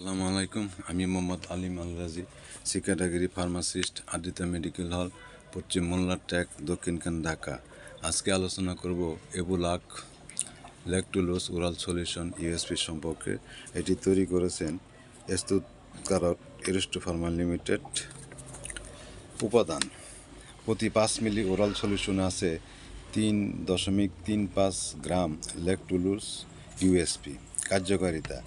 আসসালামু আলাইকুম। আমি মোহাম্মদ আলিম আল রাজি সিকাটাগিরি ফার্মাসিস্ট, আদিতা মেডিকেল হল, পশ্চিম মোল্লার ট্যাক দক্ষিণখান ঢাকা। আজকে আলোচনা করব Ebulac lactulose oral solution USP সম্পর্কে। এটি তৈরি করেছেন এস্তুৎকারক এরিস্টো ফার্মা লিমিটেড। উপাদান, প্রতি পাঁচ মিলি ওরাল সলিউশন আছে তিন দশমিক তিন পাঁচ গ্রাম ল্যাকটুলুস ইউএসপি। কার্যকারিতা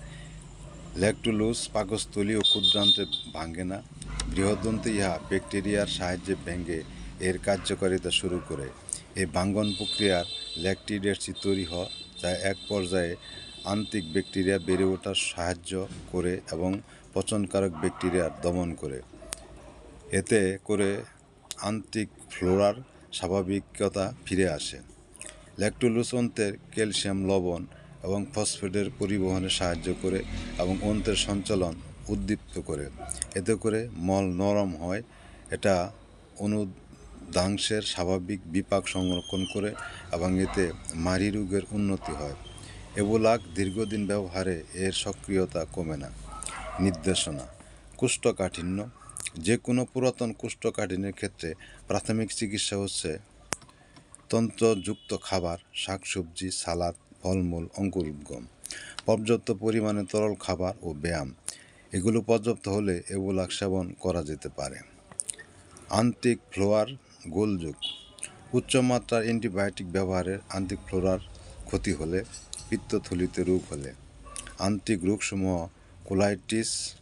ল্যাকটুলুস, পাকস্থলী ও ক্ষুদ্রান্তে ভাঙ্গে না। বৃহদন্তে ইহা ব্যাকটেরিয়ার সাহায্যে ভেঙে এর কার্যকারিতা শুরু করে। এই ভাঙ্গন প্রক্রিয়ার ল্যাকটিড অ্যাসিড তৈরি হয়, যা এক পর্যায়ে আন্তিক ব্যাকটেরিয়া বেড়ে ওঠার সাহায্য করে এবং পচনকারক ব্যাকটেরিয়ার দমন করে। এতে করে আন্তিক ফ্লোরার স্বাভাবিকতা ফিরে আসে। ল্যাকটুলুস অন্ত্রের ক্যালসিয়াম লবণ এবং ফসফেটের পরিবহনে সাহায্য করে এবং অন্ত্রের সঞ্চালন উদ্দীপ্ত করে। এতে করে মল নরম হয়। এটা অনুদাংশের স্বাভাবিক বিপাক সংরক্ষণ করে এবং এতে মারি রোগের উন্নতি হয়। এবোলাক দীর্ঘদিন ব্যবহারে এর সক্রিয়তা কমে না। নির্দেশনা, কুষ্ঠকাঠিন্য যে কোনো পুরাতন কোষ্ঠকাঠিন্যের ক্ষেত্রে প্রাথমিক চিকিৎসা হচ্ছে তন্ত্রযুক্ত খাবার, শাকসবজি, সালাদ ফলমূল, অঙ্কুর উদ্গম পর্যাপ্ত পরিমাণে তরল খাবার ও ব্যায়াম। এগুলো পর্যাপ্ত হলে এগুলাক সেবন করা যেতে পারে। আন্তিক ফ্লোয়ার গোলযোগ। উচ্চমাত্রার অ্যান্টিবায়োটিক ব্যবহারের আন্তিক ফ্লোরার ক্ষতি হলে, পিত্তথলিতে রোগ হলে। আন্তিক রোগসমূহ কোলাইটিস,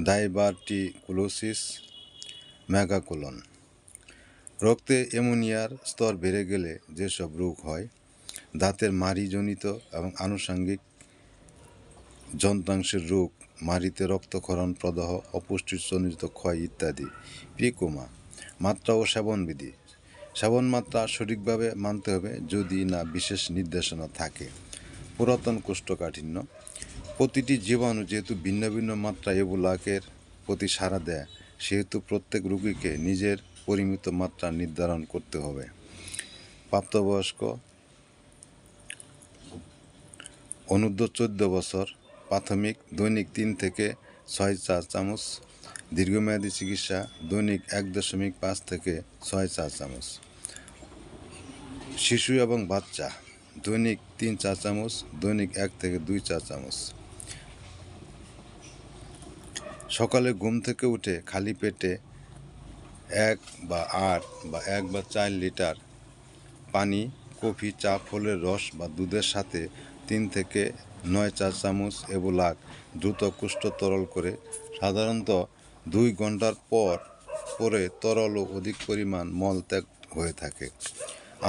ডাইবার্টিকুলোসিস ম্যাগাকোলন রক্তে অ্যামোনিয়ার স্তর বেড়ে গেলে যেসব রোগ হয় দাঁতের মারিজনিত এবং আনুষঙ্গিক যন্ত্রাংশের রোগ মারিতে রক্তক্ষরণ প্রদাহ অপুষ্টিজনিত ক্ষয় ইত্যাদি। প্রিকোমা মাত্রা ও সেবনবিধি। সেবন মাত্রা সঠিকভাবে মানতে হবে যদি না বিশেষ নির্দেশনা থাকে। পুরাতন কোষ্ঠকাঠিন্য। প্রতিটি জীবাণু যেহেতু ভিন্ন ভিন্ন মাত্রা এগুলাকের প্রতি সাড়া দেয়, সেহেতু প্রত্যেক রোগীকে নিজের পরিমিত মাত্রা নির্ধারণ করতে হবে। প্রাপ্তবয়স্ক অনূর্ধ্ব চোদ্দ বছর প্রাথমিক দৈনিক তিন থেকে ছয় চা চামচ, দীর্ঘমেয়াদী চিকিৎসা দৈনিক এক দশমিক পাঁচ থেকে ছয় চা চামচ। শিশু এবং বাচ্চা দৈনিক তিন চা চামচ, দৈনিক এক থেকে দুই চা চামচ। সকালে ঘুম থেকে উঠে খালি পেটে এক বা আট বা এক বা চার লিটার পানি, কফি, চা, ফলের রস বা দুধের সাথে তিন থেকে নয় চা চামচ এবলাক দ্রুত কুষ্ঠ তরল করে, সাধারণত দুই ঘণ্টার পর পরে তরল ও অধিক পরিমাণ মল ত্যাগ হয়ে থাকে।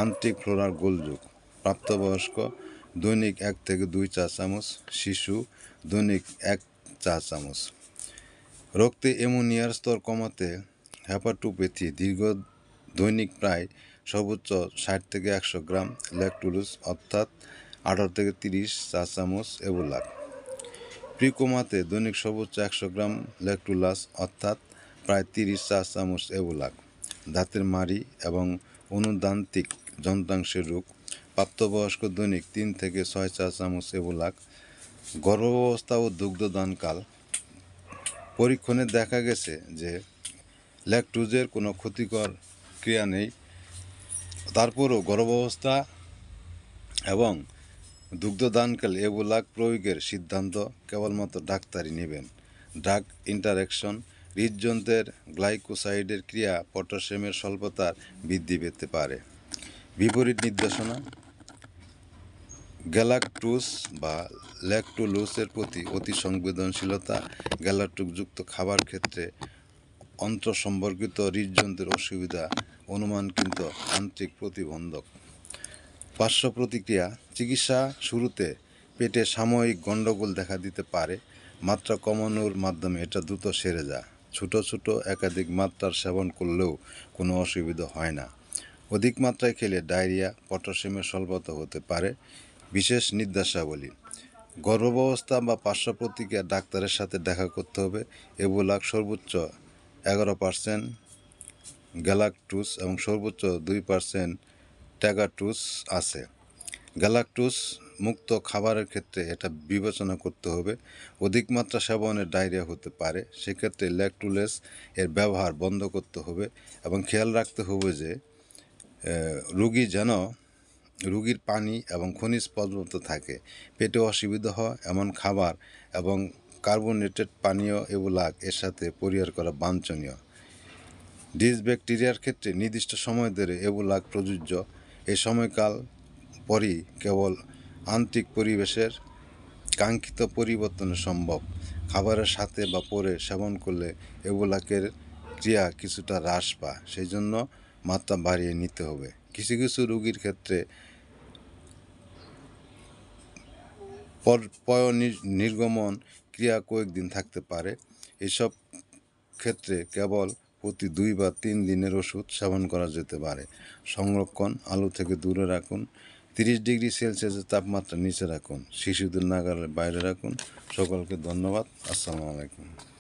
আন্তিক ফ্লোরার গোলযোগ প্রাপ্তবয়স্ক দৈনিক এক থেকে দুই চা চামচ, শিশু দৈনিক এক চা চামচ। রক্তে অ্যামোনিয়ার স্তর কমাতে হ্যাপাটোপ্যাথি দীর্ঘ দৈনিক প্রায় সর্বোচ্চ ষাট থেকে একশো গ্রাম ল্যাকটুলুস, অর্থাৎ আঠারো থেকে তিরিশ চা চামচ এবুলাক প্রিকোমাতে দৈনিক সর্বোচ্চ একশো গ্রাম ল্যাকটুলাস, অর্থাৎ প্রায় তিরিশ চা চামচ এবুলাক দাঁতের মাড়ি এবং অনুদান্তিক যন্ত্রাংশের রোগ। প্রাপ্তবয়স্ক দৈনিক তিন থেকে ছয় চা চামচ এবুলাক গর্ভাবস্থা ও দুগ্ধদানকাল। পরীক্ষণে দেখা গেছে যে ল্যাকটুজের কোনো ক্ষতিকর ক্রিয়া নেই। তারপরও গর্ভাবস্থা এবং দুগ্ধদানকালে এবুলাক প্রয়োগের সিদ্ধান্ত কেবলমাত্র ডাক্তারই নেবেন। ড্রাগ ইন্টারাকশন হৃদযন্ত্রের গ্লাইকোসাইডের ক্রিয়া পটাশিয়ামের স্বল্পতার বৃদ্ধি পেতে পারে। বিপরীত নির্দেশনা গ্যালাকটুস বা ল্যাকটোলুসের প্রতি অতি সংবেদনশীলতা গ্যালাকটুকযুক্ত খাবার ক্ষেত্রে অন্ত্র সম্পর্কিত হৃদযন্ত্রের অসুবিধা, অনুমান কিন্তু আন্তরিক প্রতিবন্ধক। পার্শ্ব প্রতিক্রিয়া চিকিৎসা শুরুতে পেটে সাময়িক গণ্ডগোল দেখা দিতে পারে, মাত্রা কমানোর মাধ্যমে এটা দ্রুত সেরে যায়। ছোট ছোট একাধিক মাত্রার সেবন করলেও কোনো অসুবিধা হয় না। অধিক মাত্রায় খেলে ডায়রিয়া পটাশিয়ামের স্বল্পতা হতে পারে, বিশেষ নির্দেশাবলী। গর্ভাবস্থা বা পার্শ্ব প্রতিক্রিয়া ডাক্তারের সাথে দেখা করতে হবে। এবুলাক সর্বোচ্চ এগারো পার্সেন্ট, গ্যালাকটুস এবং সর্বোচ্চ দুই পার্সেন্ট ট্যাগাটুস আছে। গ্যালাকটুস মুক্ত খাবারের ক্ষেত্রে এটা বিবেচনা করতে হবে। অধিক মাত্রা ডায়রিয়া হতে পারে। সেক্ষেত্রে ল্যাকটুলেস এর ব্যবহার বন্ধ করতে হবে এবং খেয়াল রাখতে হবে যে রুগী যেন রুগীর পানি এবং খনিজ পর্যাপ্ত থাকে, পেটে অসুবিধা হয়, এমন খাবার এবং কার্বোনেটেড পানীয় এগুলা এর সাথে পরিহার করা বাঞ্ছনীয়। ডিস ব্যাকটেরিয়ার ক্ষেত্রে নির্দিষ্ট সময় ধরে এগুলা প্রযোজ্য এই সময়কাল পরই কেবল আন্তরিক পরিবেশের কাঙ্ক্ষিত পরিবর্তন সম্ভব। খাবারের সাথে বা পরে সেবন করলে এগুলাকের ক্রিয়া কিছুটা হ্রাস পায় সেই জন্য মাত্রা বাড়িয়ে নিতে হবে। কিছু কিছু রোগীর ক্ষেত্রে পয় নির- নির্গমন ক্রিয়া কয়েকদিন থাকতে পারে। এসব ক্ষেত্রে কেবল প্রতি দুই বা তিন দিনের ওষুধ সেবন করা যেতে পারে। সংরক্ষণ, আলু থেকে দূরে রাখুন। তিরিশ ডিগ্রি সেলসিয়াসের তাপমাত্রা নিচে রাখুন। শিশুদের নাগালের বাইরে রাখুন। সকলকে ধন্যবাদ। আসসালামু আলাইকুম।